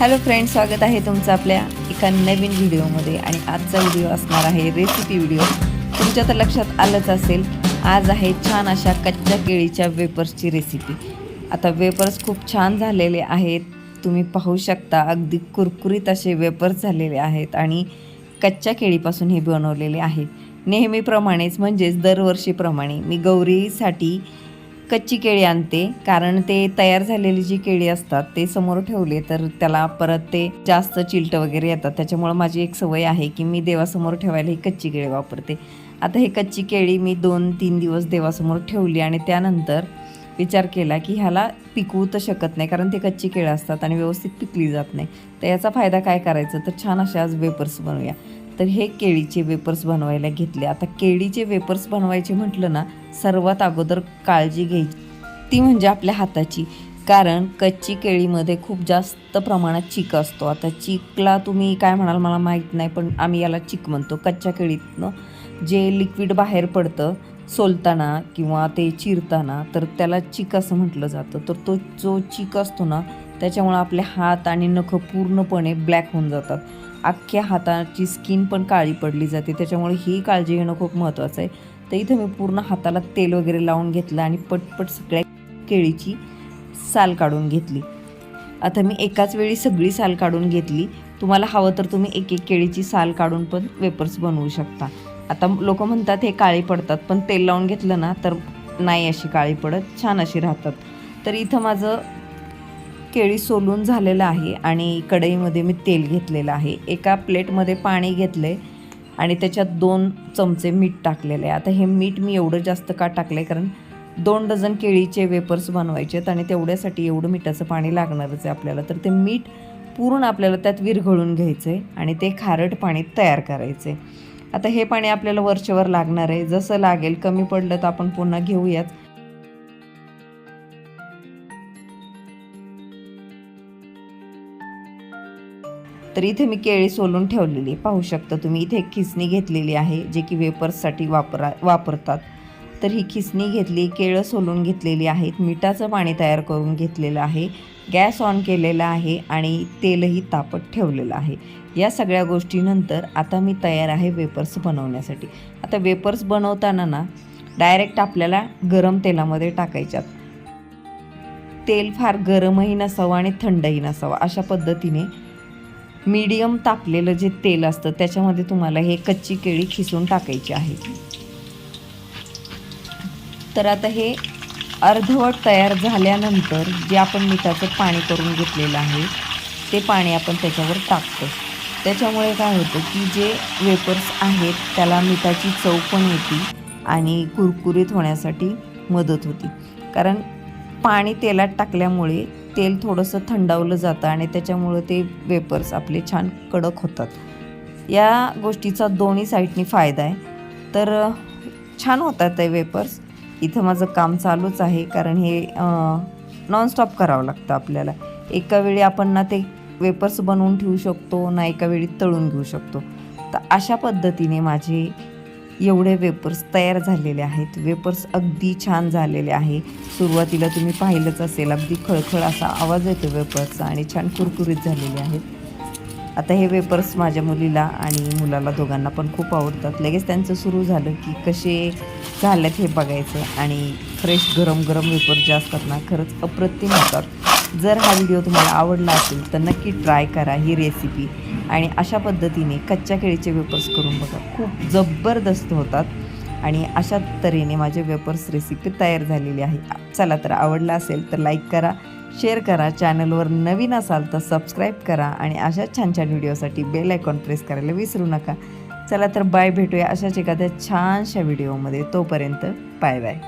Hello friend स्वागत आहे तुमचं आपल्या एका नवीन व्हिडिओमध्ये. आणि आजचा व्हिडिओ असणार आहे रेसिपी व्हिडिओ तुमच्या तर लक्षात आलंच असेल आज आहे छान अशा कच्च्या केळीच्या वेपर्सची रेसिपी आता वेपर्स खूप छान झालेले आहेत. तुम्ही पाहू शकता अगदी कुरकुरीत असे वेपर्स झालेले आहेत आणि कच्च्या केळीपासून हे बनवलेले आहेत. नेहमीप्रमाणेच म्हणजेच दरवर्षीप्रमाणे. मी गौरीसाठी कच्ची केळी आणते कारण ते तयार झालेली जी केळी असतात ते समोर ठेवले तर त्याला परत ते जास्त चिलट वगैरे येतात. त्याच्यामुळं माझी एक सवय आहे की मी देवासमोर ठेवायला ही कच्ची केळी वापरते. आता हे कच्ची केळी मी दोन तीन दिवस देवासमोर ठेवली आणि त्यानंतर विचार केला की ह्याला पिकवू तर शकत नाही कारण ते कच्ची केळं असतात आणि व्यवस्थित पिकली जात नाही. तर याचा फायदा काय करायचा? तर छान असे आज वेपर्स बनवूया. तर हे केळीचे वेपर्स बनवायला घेतले. आता केळीचे वेपर्स बनवायचे म्हटलं ना सर्वात अगोदर काळजी घ्यायची. ती म्हणजे आपल्या हाताची. कारण कच्ची केळीमध्ये खूप जास्त प्रमाणात चीक असतो. आता चीकला तुम्ही काय म्हणाल मला माहीत नाही पण आम्ही याला चिक म्हणतो कच्च्या केळीतनं. जे लिक्विड बाहेर पडतं सोलताना किंवा ते चिरताना तर त्याला चिक असं म्हटलं जातं. तर तो जो चीक असतो ना त्याच्यामुळं आपले हात आणि नखं पूर्णपणे ब्लॅक होऊन जातात. अख्ख्या हाताची स्किन पण काळी पडली जाते. त्याच्यामुळे ही काळजी घेणं खूप महत्त्वाचं आहे. तर इथं मी पूर्ण हाताला तेल वगैरे लावून घेतलं आणि पटपट सगळ्या केळीची साल काढून घेतली. आता मी एकाच वेळी सगळी साल काढून घेतली. तुम्हाला हवं तर तुम्ही एक एक केळीची साल काढून पण वेपर्स बनवू शकता. आता लोक म्हणतात हे काळी पडतात. पण तेल लावून घेतलं ना तर नाही अशी काळी पडत छान अशी राहतात. तर इथं माझं केळी सोलून झालेलं आहे आणि कढईमध्ये मी तेल घेतलेलं आहे. एका प्लेटमध्ये पाणी घेतलं आहे आणि त्याच्यात दोन चमचे मीठ टाकलेलं आहे. आता हे मीठ मी एवढं जास्त का टाकलं आहे कारण दोन डझन केळीचे वेपर्स बनवायचे आहेत आणि तेवढ्यासाठी एवढं मिठाचं पाणी लागणारच आहे आपल्याला. तर ते मीठ पूर्ण आपल्याला त्यात विरघळून घ्यायचं आहे आणि ते खारट पाणी तयार करायचं आहे आता हे पाणी आपल्याला वरचेवर लागणार आहे. जसं लागेल कमी पडलं तर आपण पुन्हा घेऊयाच तर इथे मी केळी सोलून ठेवलेली पाहू शकता तुम्ही इथे एक खिसणी घेतलेली आहे जे की वेपर्ससाठी वापरा वापरतात. तर ही खिसणी घेतली केळं सोलून घेतलेली आहेत मिठाचं पाणी तयार करून घेतलेलं आहे गॅस ऑन केलेला आहे आणि तेलही तापत ठेवलेलं आहे. या सगळ्या गोष्टीनंतर आता मी तयार आहे वेपर्स बनवण्यासाठी. आता वेपर्स बनवताना ना डायरेक्ट आपल्याला गरम तेलामध्ये टाकायच्यात. तेल फार गरमही नसावं आणि थंडही नसावं अशा पद्धतीने मीडियम तापलेलं जे तेल असतं त्याच्यामध्ये तुम्हाला हे कच्ची केळी खिसून टाकायची आहे. तर आता हे अर्धवट तयार झाल्यानंतर जे आपण मिठाचं पाणी करून घेतलेलं आहे ते पाणी आपण त्याच्यावर टाकतो. त्याच्यामुळे काय होतं की जे वेपर्स आहेत त्याला मिठाची चव पण येते आणि कुरकुरीत होण्यासाठी मदत होती. कारण पाणी तेलात टाकल्यामुळे तेल थोडंसं थंडावलं जातं आणि त्याच्यामुळं ते वेपर्स आपले छान कडक होतात. या गोष्टीचा दोन्ही साईडनी फायदा आहे. तर छान होतात ते वेपर्स. इथं माझं काम चालूच आहे कारण हे नॉनस्टॉप करावं लागतं आपल्याला. एका वेळी आपण ना ते वेपर्स बनवून ठेवू शकतो ना एका वेळी तळून घेऊ शकतो. तर अशा पद्धतीने माझे एवढे वेपर्स तयार झालेले आहेत. वेपर्स अगदी छान झालेले आहे. सुरुवातीला तुम्ही पाहिलंच असेल अगदी खळखळ असा आवाज येतो वेपर्सचा आणि छान कुरकुरीत झालेले आहेत. आता हे वेपर्स माझ्या मुलीला आणि मुलाला दोघांना पण खूप आवडतात. लगेच त्यांचं सुरू झालं की कसे झालेत हे बघायचं आणि फ्रेश गरम गरम वेपर जे असतात ना खरंच अप्रतिम होतात. जर हा व्हिडिओ तुम्हाला आवडला असेल तर नक्की ट्राय करा ही रेसिपी. आणि अशा पद्धतीने कच्च्या केळीचे वेपर्स करून बघा. खूप जबरदस्त होतात. आणि अशा तऱ्हेने माझे वेपर्स रेसिपी तयार झालेली आहे. चला तर आवडला असेल तर लाईक करा शेअर करा चॅनलवर नवीन असाल तर सबस्क्राईब करा आणि अशा छान छान व्हिडिओसाठी बेल आयकॉन प्रेस करायला विसरू नका. चला तर बाय भेटूया अशाच एखाद्या छानशा व्हिडिओमध्ये तोपर्यंत बाय बाय